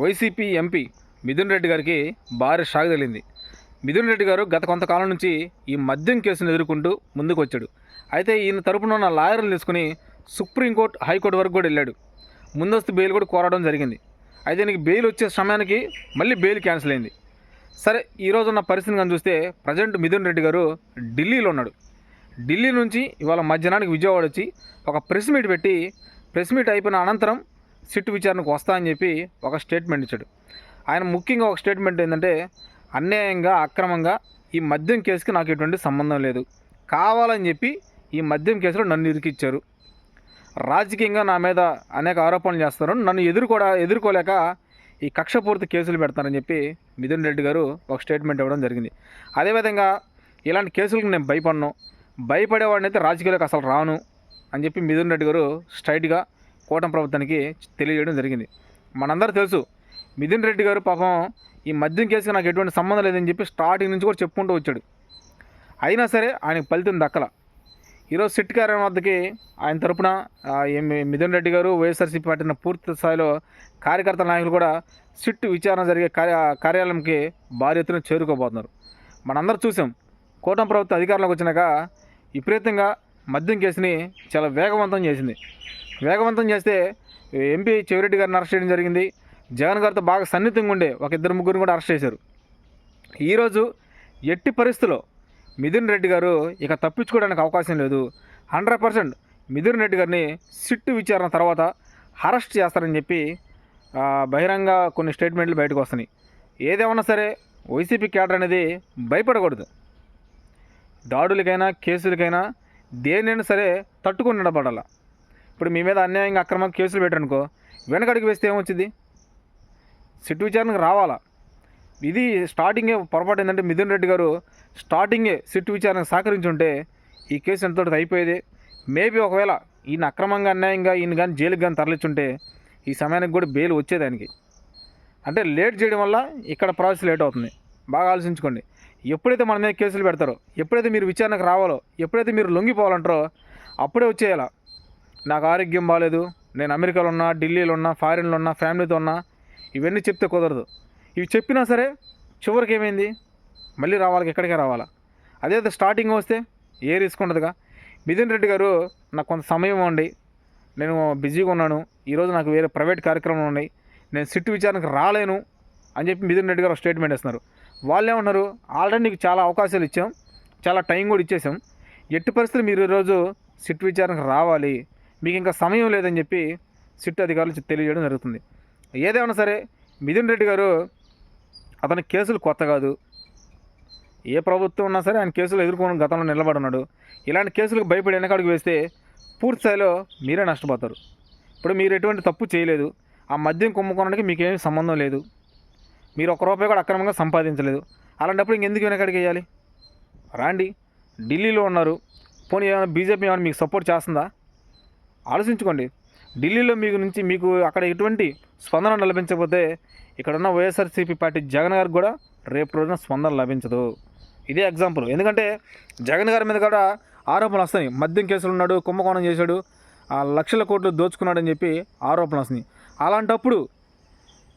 YCP MP Mithun Reddy గారికి భారీ shock తగిలింది. మిథున్ రెడ్డి గారు గత కొంతకాలం నుంచి ఈ మద్యం కేసును ఎదుర్కొంటూ ముందుకు వచ్చాడు అయితే ఈయన తరపున ఉన్న లాయర్లు తీసుకుని సుప్రీంకోర్టు హైకోర్టు వరకు కూడా వెళ్ళాడు. ముందస్తు బెయిల్ కూడా కోరడం జరిగింది. అయితే నీకు బెయిల్ వచ్చే సమయానికి మళ్ళీ బెయిల్ క్యాన్సిల్ అయింది. సరే ఈరోజు ఉన్న పరిస్థితిని కానీ చూస్తే ప్రజెంట్ మిథున్ రెడ్డి గారు ఢిల్లీలో ఉన్నాడు. ఢిల్లీ నుంచి ఇవాళ మధ్యాహ్నానికి విజయవాడ వచ్చి ఒక ప్రెస్ మీట్ పెట్టి ప్రెస్ మీట్ అయిపోయిన అనంతరం సిట్ విచారణకు వస్తా అని చెప్పి ఒక స్టేట్మెంట్ ఇచ్చాడు. ఆయన ముఖ్యంగా ఒక స్టేట్మెంట్ ఏంటంటే అన్యాయంగా అక్రమంగా ఈ మద్యం కేసుకి నాకు ఎటువంటి సంబంధం లేదు. కావాలని చెప్పి ఈ మద్యం కేసులో నన్ను ఇరికిచ్చారు. రాజకీయంగా నా మీద అనేక ఆరోపణలు చేస్తారు నన్ను ఎదుర్కోడా ఎదుర్కోలేక ఈ కక్షపూర్తి కేసులు పెడతారని చెప్పి మిథున్ రెడ్డి గారు ఒక స్టేట్మెంట్ ఇవ్వడం జరిగింది. అదేవిధంగా ఇలాంటి కేసులకు నేను భయపడను. భయపడేవాడిని అయితే రాజకీయాలకు అసలు రాను అని చెప్పి మిథున్ రెడ్డి గారు స్ట్రైట్గా కూటమి ప్రభుత్వానికి తెలియజేయడం జరిగింది. మనందరూ తెలుసు మిథున్ రెడ్డి గారు పాపం ఈ మద్యం కేసుకి నాకు ఎటువంటి సంబంధం లేదని చెప్పి స్టార్టింగ్ నుంచి కూడా చెప్పుకుంటూ వచ్చాడు. అయినా సరే ఆయనకు ఫలితం దక్కల. ఈరోజు సిట్ కార్యాలయం వద్దకి ఆయన తరపున ఎం- మిథున్ రెడ్డి గారు వైఎస్ఆర్సీపీ పట్టిన పూర్తి స్థాయిలో కార్యకర్త నాయకులు కూడా సిట్ విచారణ జరిగే కార్య కార్యాలయంకి భారీ ఎత్తున చేరుకోబోతున్నారు. మనందరూ చూసాం కూటమి ప్రభుత్వ అధికారంలోకి వచ్చినాక విపరీతంగా మద్యం కేసుని చాలా వేగవంతం చేసింది. వేగవంతం చేస్తే ఎంపీ చెవిరెడ్డి గారిని అరెస్ట్ చేయడం జరిగింది. జగన్ గారితో బాగా సన్నిహితంగా ఉండే ఒక ఇద్దరు ముగ్గురిని కూడా అరెస్ట్ చేశారు. ఈరోజు ఎట్టి పరిస్థితుల్లో మిథున్ రెడ్డి గారు ఇక తప్పించుకోవడానికి అవకాశం లేదు. హండ్రెడ్ పర్సెంట్ మిథున్ రెడ్డి గారిని సిట్టు విచారణ తర్వాత అరెస్ట్ చేస్తారని చెప్పి బహిరంగ కొన్ని స్టేట్మెంట్లు బయటకు వస్తున్నాయి. ఏదేమన్నా సరే వైసీపీ క్యాడర్ అనేది భయపడకూడదు. దాడులకైనా కేసులకైనా దేనైనా సరే తట్టుకొని నిలబడాలా. ఇప్పుడు మీ మీద అన్యాయంగా అక్రమంగా కేసులు పెట్టనుకో వెనకడికి వేస్తే ఏమొచ్చింది? సిట్టు విచారణకు రావాలా? ఇది స్టార్టింగే పొరపాటు ఏంటంటే మిథున్ రెడ్డి గారు స్టార్టింగే సిట్టు విచారణకు సహకరించుంటే ఈ కేసు ఎంతో అయిపోయేది. మేబీ ఒకవేళ ఈయన అక్రమంగా అన్యాయంగా ఈయన కానీ జైలుకి కానీ తరలించుంటే ఈ సమయానికి కూడా బెయిల్ వచ్చేదానికి అంటే లేట్ చేయడం వల్ల ఇక్కడ ప్రాసెస్ లేట్ అవుతుంది. బాగా ఆలోచించుకోండి. ఎప్పుడైతే మన మీద కేసులు పెడతారో ఎప్పుడైతే మీరు విచారణకు రావాలో ఎప్పుడైతే మీరు లొంగిపోవాలంటారో అప్పుడే వచ్చేయాలా? నాకు ఆరోగ్యం బాగాలేదు నేను అమెరికాలో ఉన్నా ఢిల్లీలో ఉన్నా ఫారిన్లో ఉన్నా ఫ్యామిలీతో ఉన్నా ఇవన్నీ చెప్తే కుదరదు. ఇవి చెప్పినా సరే చివరికి ఏమైంది? మళ్ళీ రావాలి ఎక్కడికే రావాలా? అదే స్టార్టింగ్ వస్తే ఏ రిస్క్ ఉండదుగా? మిథున్ రెడ్డి గారు నాకు కొంత సమయం ఇవ్వండి. నేను బిజీగా ఉన్నాను. ఈరోజు నాకు వేరే ప్రైవేట్ కార్యక్రమాలు ఉన్నాయి. నేను సిట్టు విచారణకు రాలేను అని చెప్పి మిథున్ రెడ్డి గారు స్టేట్మెంట్ ఇస్తున్నారు వాళ్ళు ఏమన్నారు? ఆల్రెడీ నీకు చాలా అవకాశాలు ఇచ్చాం. చాలా టైం కూడా ఇచ్చేసాం. ఎట్టి పరిస్థితులు మీరు ఈరోజు సిట్ విచారణకు రావాలి? మీకు ఇంకా సమయం లేదని చెప్పి సిట్ అధికారులు తెలియజేయడం జరుగుతుంది. ఏదేమైనా సరే మిథున్ రెడ్డి గారు అతని కేసులు కొత్త కాదు. ఏ ప్రభుత్వం ఉన్నా సరే ఆయన కేసులు ఎదుర్కొని గతంలో నిలబడి ఉన్నాడు ఇలాంటి కేసులకు భయపడి వెనకాడికి వేస్తే పూర్తి స్థాయిలో మీరే నష్టపోతారు. ఇప్పుడు మీరు ఎటువంటి తప్పు చేయలేదు. ఆ మద్యం కుంభకోణానికి మీకేమీ సంబంధం లేదు. మీరు ఒక రూపాయి కూడా అక్రమంగా సంపాదించలేదు. అలాంటప్పుడు ఇంకెందుకు వెనకాడికి వేయాలి? రాండి. ఢిల్లీలో ఉన్నారు. పోనీ ఏమైనా బీజేపీ ఏమైనా మీకు సపోర్ట్ చేస్తుందా? ఆలోచించుకోండి. ఢిల్లీలో మీకు నుంచి మీకు అక్కడ ఎటువంటి స్పందన లభించకపోతే ఇక్కడున్న వైఎస్ఆర్సీపీ పార్టీ జగన్ గారికి కూడా రేపు రోజున స్పందన లభించదు. ఇదే ఎగ్జాంపుల్ ఎందుకంటే జగన్ గారి మీద కూడా ఆరోపణలు వస్తాయి మద్యం కేసులు ఉన్నాడు కుంభకోణం చేశాడు ఆ లక్షల కోట్లు దోచుకున్నాడని చెప్పి ఆరోపణలు వస్తున్నాయి. అలాంటప్పుడు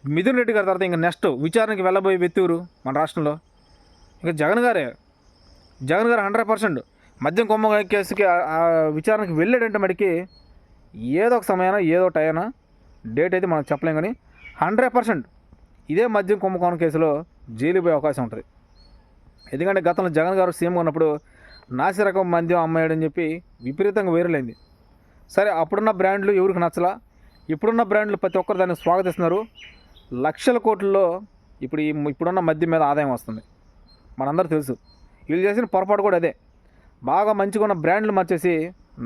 మిథున్ రెడ్డి గారి తర్వాత ఇంకా నెక్స్ట్ విచారణకి వెళ్ళబోయే వెత్తూరు మన రాష్ట్రంలో? ఇంకా జగన్ గారే. జగన్ గారు హండ్రెడ్ పర్సెంట్ మద్యం కుంభకోణం కేసుకి విచారణకి వెళ్ళాడంటే మడికి ఏదో ఒక సమయాన ఏదో టైనా డేట్ అయితే మనం చెప్పలేం కానీ హండ్రెడ్ పర్సెంట్ ఇదే మద్యం కుంభకోణం కేసులో జైలు పోయే అవకాశం ఉంటుంది. ఎందుకంటే గతంలో జగన్ గారు సీఎం ఉన్నప్పుడు నాసిరకం మద్యం అమ్మాయడని చెప్పి విపరీతంగా వేరులైంది సరే అప్పుడున్న బ్రాండ్లు ఎవరికి నచ్చలా? ఇప్పుడున్న బ్రాండ్లు ప్రతి ఒక్కరు దాన్ని స్వాగతిస్తున్నారు. లక్షల కోట్లలో ఇప్పుడు ఈ ఇప్పుడున్న మద్యం మీద ఆదాయం వస్తుంది. మనందరూ తెలుసు. వీళ్ళు చేసిన పొరపాటు కూడా అదే. బాగా మంచిగా ఉన్న బ్రాండ్లు మార్చేసి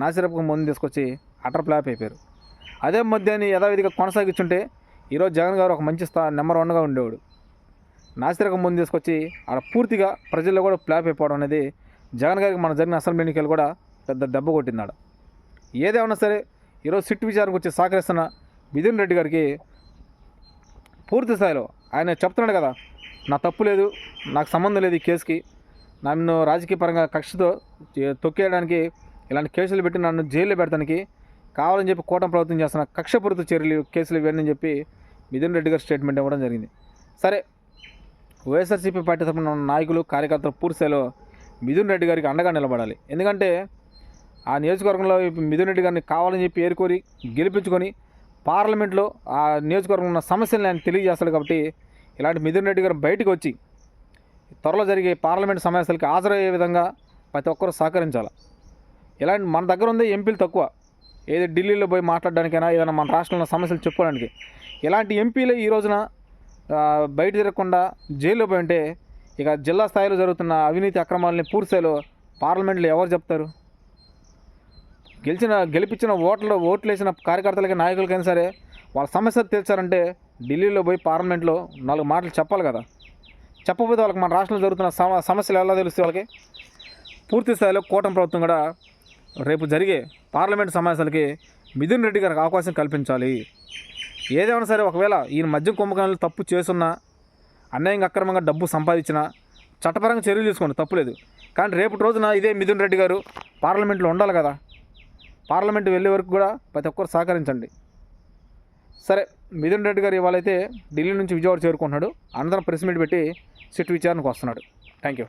నాసిరకం మందు తీసుకొచ్చి అటర్ ఫ్లాప్ అయిపోయారు. అదే మద్యాన్ని యథావిధిగా కొనసాగించుంటే ఈరోజు జగన్ గారు ఒక మంచి స్థా నెంబర్ వన్గా ఉండేవాడు. నాసిరకం ముందు తీసుకొచ్చి ఆడ పూర్తిగా ప్రజల్లో కూడా ఫ్లాప్ అయిపోవడం అనేది జగన్ గారికి మన జరిగిన అసెంబ్లీ ఎన్నికలు కూడా పెద్ద దెబ్బ కొట్టింది ఏదేమన్నా సరే ఈరోజు సిట్ విచారణకు వచ్చి సహకరిస్తున్న మిథున్ రెడ్డి గారికి పూర్తి స్థాయిలో ఆయన చెప్తున్నాడు కదా నా తప్పు లేదు నాకు సంబంధం లేదు ఈ కేసుకి. నన్ను రాజకీయ పరంగా కక్షతో తొక్కేయడానికి ఇలాంటి కేసులు పెట్టి నన్ను జైల్లో పెడతానికి కావాలని చెప్పి కూటమి ప్రభుత్వం చేస్తున్న కక్షపూరిత చర్యలు కేసులు ఇవ్వండి చెప్పి మిథున్ రెడ్డి గారు స్టేట్మెంట్ ఇవ్వడం జరిగింది. సరే వైఎస్ఆర్సీపీ పార్టీ తరఫున ఉన్న నాయకులు కార్యకర్తలు పూర్తిస్థాయిలో మిథున్ రెడ్డి గారికి అండగా నిలబడాలి. ఎందుకంటే ఆ నియోజకవర్గంలో మిథున్ రెడ్డి గారిని కావాలని చెప్పి ఏరుకోరి గెలిపించుకొని పార్లమెంట్లో ఆ నియోజకవర్గంలో ఉన్న సమస్యలను ఆయన తెలియజేస్తాడు కాబట్టి ఇలాంటి మిథున్ రెడ్డి గారు బయటకు వచ్చి త్వరలో జరిగే పార్లమెంట్ సమావేశాలకి హాజరయ్యే విధంగా ప్రతి ఒక్కరూ సహకరించాలి. ఇలాంటి మన దగ్గర ఉంది ఎంపీలు తక్కువ. ఏదో ఢిల్లీలో పోయి మాట్లాడడానికైనా ఏదైనా మన రాష్ట్రంలో సమస్యలు చెప్పుకోవడానికి. ఇలాంటి ఎంపీలు ఈ రోజున బయట తిరగకుండా జైల్లో పోయి ఉంటే ఇక జిల్లా స్థాయిలో జరుగుతున్న అవినీతి అక్రమాలని పూర్తిస్థాయిలో పార్లమెంట్లో ఎవరు చెప్తారు? గెలిచిన గెలిపించిన ఓట్లు ఓట్లు వేసిన కార్యకర్తలకి నాయకులకైనా సరే వాళ్ళ సమస్య తీర్చారంటే ఢిల్లీలో పోయి పార్లమెంట్లో నాలుగు మాటలు చెప్పాలి కదా. చెప్పకపోతే వాళ్ళకి మన రాష్ట్రంలో జరుగుతున్న సమ సమస్యలు ఎలా తెలుస్తాయి వాళ్ళకి? పూర్తి స్థాయిలో కూటమి ప్రభుత్వం కూడా రేపు జరిగే పార్లమెంట్ సమావేశాలకి మిథున్ రెడ్డి గారికి అవకాశం కల్పించాలి. ఏదేమైనా సరే ఒకవేళ ఈయన మద్యం కుంభకోణాలు తప్పు చేసున్నా అన్యాయంగా అక్రమంగా డబ్బు సంపాదించినా చట్టపరంగా చర్యలు తీసుకోండి తప్పులేదు. కానీ రేపటి రోజున ఇదే మిథున్ రెడ్డి గారు పార్లమెంట్లో ఉండాలి కదా. పార్లమెంట్ వెళ్ళే వరకు కూడా ప్రతి ఒక్కరు సహకరించండి. సరే మిథున్ రెడ్డి గారు ఇవాళైతే ఢిల్లీ నుంచి విజయవాడ చేరుకుంటున్నాడు. అనంతరం ప్రెస్ మీట్ పెట్టి సిట్ విచారణకు వస్తున్నాడు. Thank you